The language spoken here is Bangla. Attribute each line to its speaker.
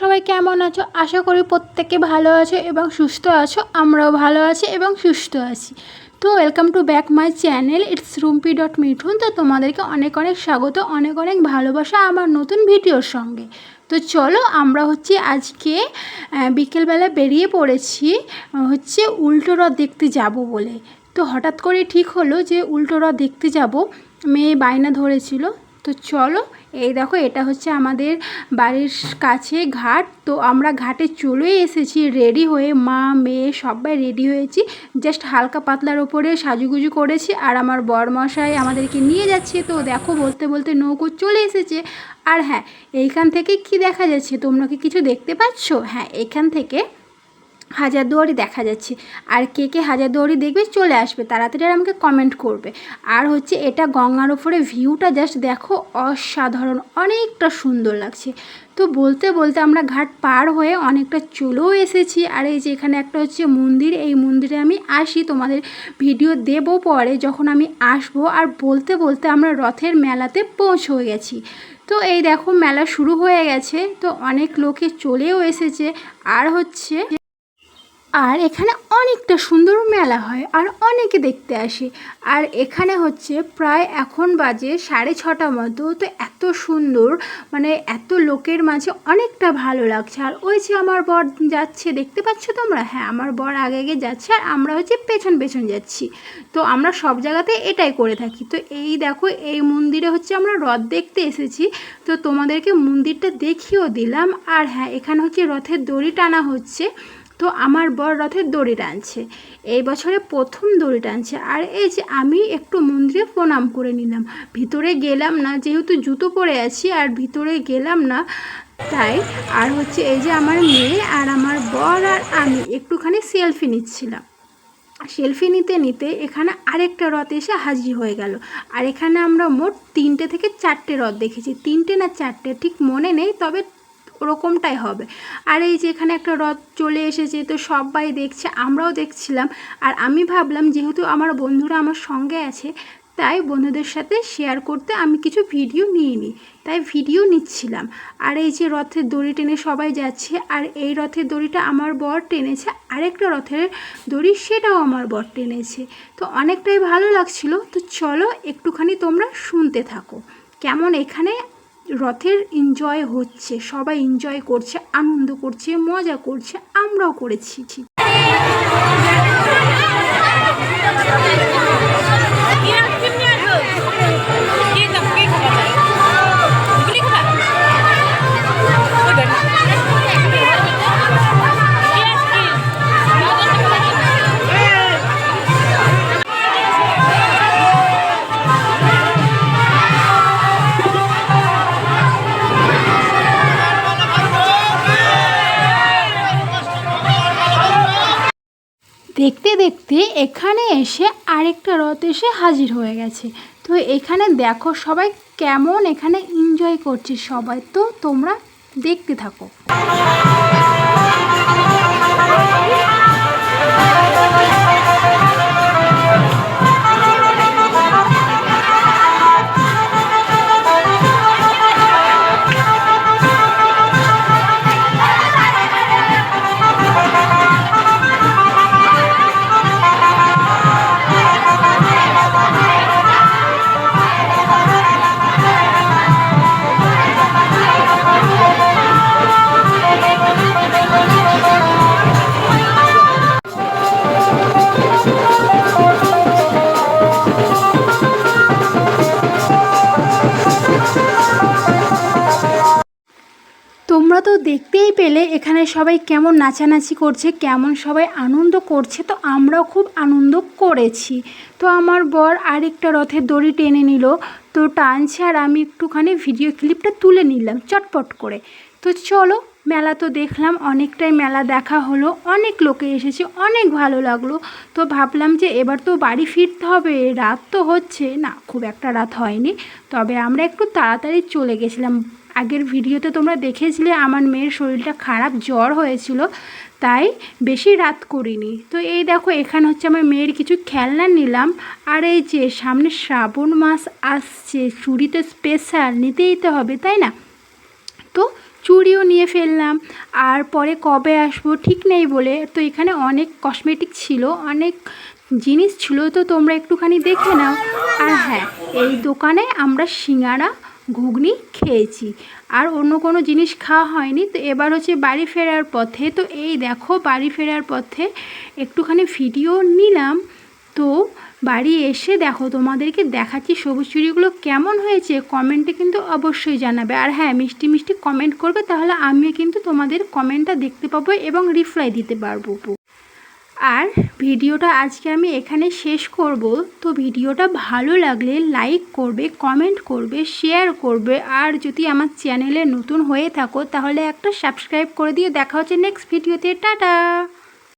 Speaker 1: সবাই কেমন আছো? আশা করি প্রত্যেকে ভালো আছো এবং সুস্থ আছো, আমরাও ভালো আছি এবং সুস্থ আছি। তো welcome to back my channel it's Rumpi dot Mithun তো তোমাদেরকে অনেক অনেক স্বাগত, অনেক অনেক ভালোবাসা আমার নতুন ভিডিওর সঙ্গে। তো চলো আমরা হচ্ছে আজকে বিকেলবেলা বেরিয়ে পড়েছি হচ্ছে উল্টো দেখতে যাব বলে। তো হঠাৎ করে ঠিক হলো যে উল্টো দেখতে যাব, মেয়ে বায়না ধরেছিল। তো চলো, এই দেখো এটা হচ্ছে আমাদের বাড়ির কাছে ঘাট। তো আমরা ঘাটে চলে এসেছি রেডি হয়ে মা, মেয়ে সবাই রেডি হয়েছি। জাস্ট হালকা পাতলার ওপরে সাজুগুজু করেছি আর আমার বরমশাই আমাদেরকে নিয়ে যাচ্ছে। তো দেখো বলতে বলতে নৌকো চলে এসেছে। আর হ্যাঁ এইখান থেকে কি দেখা যাচ্ছে? তোমরা কি কিছু দেখতে পাচ্ছ? হ্যাঁ এখান থেকে হাজারদুয়ারি দেখা যাচ্ছে। আর কে কে হাজারদুয়ারি দেখবে চলে আসবে, তাড়াতাড়ি আর আমাকে কমেন্ট করবে। আর হচ্ছে এটা গঙ্গার ওপরে ভিউটা জাস্ট দেখো, অসাধারণ, অনেকটা সুন্দর লাগছে। তো বলতে বলতে আমরা ঘাট পার হয়ে অনেকটা চলেও এসেছি। আর এই যে এখানে একটা হচ্ছে মন্দির, এই মন্দিরে আমি আসি, তোমাদের ভিডিও দেবো পরে যখন আমি আসব। আর বলতে বলতে আমরা রথের মেলাতে পৌঁছে গেছি। তো এই দেখো মেলা শুরু হয়ে গেছে, তো অনেক লোকে চলেও এসেছে। আর হচ্ছে আর এখানে অনেকটা সুন্দর মেলা হয় আর অনেকে দেখতে আসে। আর এখানে হচ্ছে প্রায় এখন বাজে সাড়ে ছটা মতো, তো এত সুন্দর মানে এত লোকের মাঝে অনেকটা ভালো লাগছে। আর ওই যে আমার বর যাচ্ছে, দেখতে পাচ্ছ তোমরা? হ্যাঁ আমার বর আগে আগে যাচ্ছে আর আমরা হচ্ছে পেছন পেছন যাচ্ছি। তো আমরা সব জায়গাতে এটাই করে থাকি। তো এই দেখো, এই মন্দিরে হচ্ছে আমরা রথ দেখতে এসেছি। তো তোমাদেরকে মন্দিরটা দেখিয়েও দিলাম। আর হ্যাঁ এখানে হচ্ছে রথের দড়ি টানা হচ্ছে। তো আমার বর রথের দড়ি টানছে। এই বছরে প্রথম দড়ি টানছে। আর এই যে আমি একটু মন্দিরে প্রণাম করে নিলাম। ভিতরে গেলাম না, যেহেতু জুতো পরে আছি আর ভিতরে গেলাম না, তাই আর হচ্ছে এই যে আমার মেয়ে আর আমার বর আর আমি একটুখানি সেলফি নিচ্ছিলাম। সেলফি নিতে নিতে এখানে আরেকটা রথ এসে হাজির হয়ে গেল। আর এখানে আমরা মোট তিনটে থেকে চারটে রথ দেখেছি। তিনটে না চারটে, ঠিক মনে নেই, তবে ওরকমটাই হবে। আর এই যে এখানে একটা রথ চলে এসেছে, তো সবাই দেখছে, আমরাও দেখছিলাম। আর আমি ভাবলাম, যেহেতু আমার বন্ধুরা আমার সঙ্গে আছে, তাই বন্ধুদের সাথে শেয়ার করতে আমি কিছু ভিডিও নিয়ে নিই তাই ভিডিও নিচ্ছিলাম। আর এই যে রথের দড়ি টেনে সবাই যাচ্ছে, আর এই রথের দড়িটা আমার বর টেনেছে, আরেকটা রথের দড়ি সেটাও আমার বর টেনেছে। তো অনেকটাই ভালো লাগছিল। তো চলো, একটুখানি তোমরা শুনতে থাকো। কেমন এখানে রথের এনজয় হচ্ছে সবাই এনজয় করছে আনন্দ করছে মজা করছে আমরাও করেছি দেখতে দেখতে এখানে এসে আরেকটা রথ এসে হাজির হয়ে গেছে। তো এখানে দেখো সবাই কেমন এখানে এনজয় করছে। সবাই তো তোমরা দেখতে থাকো। পেলে এখানে সবাই কেমন নাচানাচি করছে, কেমন সবাই আনন্দ করছে, তো আমরাও খুব আনন্দ করেছি। তো আমার বর আরেকটা রথের দড়ি টেনে নিল, তো টানছে আর আমি একটুখানি ভিডিও ক্লিপটা তুলে নিলাম চটপট করে। তো চলো, মেলা তো দেখলাম, অনেকটাই মেলা দেখা হলো, অনেক লোকে এসেছে, অনেক ভালো লাগল। তো ভাবলাম যে এবার তো বাড়ি ফিরতে হবে, রাত তো হচ্ছে, না খুব একটা রাত হয়নি, তবে আমরা একটু তাড়াতাড়ি চলে গেছিলাম। আগের ভিডিওতে তোমরা দেখেছিলে আমার মেয়ের শরীরটা খারাপ, জ্বর হয়েছিল, তাই বেশি রাত করিনি। তো এই দেখো, এখানে হচ্ছে আমার মেয়ের কিছু খেলনা নিলাম। আর এই যে সামনে শ্রাবণ মাস আসছে, চুড়িতে স্পেশাল নিতেই তো হবে, তাই না? তো চুড়িও নিয়ে ফেললাম। আর পরে কবে আসব ঠিক নেই বলে, তো এখানে অনেক কসমেটিক ছিল, অনেক জিনিস ছিল, তো তোমরা একটুখানি দেখে নাও। আর হ্যাঁ এই দোকানে আমরা সিঙ্গারা ঘুগনি খেয়েছি। আর অন্য কোনো জিনিস খাওয়া হয়নি। তো এবার হচ্ছে বাড়ি ফেরার পথে, তো এই দেখো বাড়ি ফেরার পথে একটুখানি ভিডিও নিলাম। তো বাড়ি এসে দেখো তোমাদেরকে দেখাচ্ছি সবুজ চুড়িগুলো কেমন হয়েছে। কমেন্টে কিন্তু অবশ্যই জানাবে। আর হ্যাঁ মিষ্টি মিষ্টি কমেন্ট করবে, তাহলে আমি কিন্তু তোমাদের কমেন্টটা দেখতে পাবো এবং রিপ্লাই দিতে পারব। আর ভিডিওটা আজকে আমি এখানে শেষ করব। তো ভিডিওটা ভালো লাগলে লাইক করবে কমেন্ট করবে শেয়ার করবে। আর যদি আমার চ্যানেলে নতুন হয়ে থাকো, তাহলে একটা সাবস্ক্রাইব করে দিয়ে দেখা হচ্ছে নেক্সট ভিডিওতে টাটা!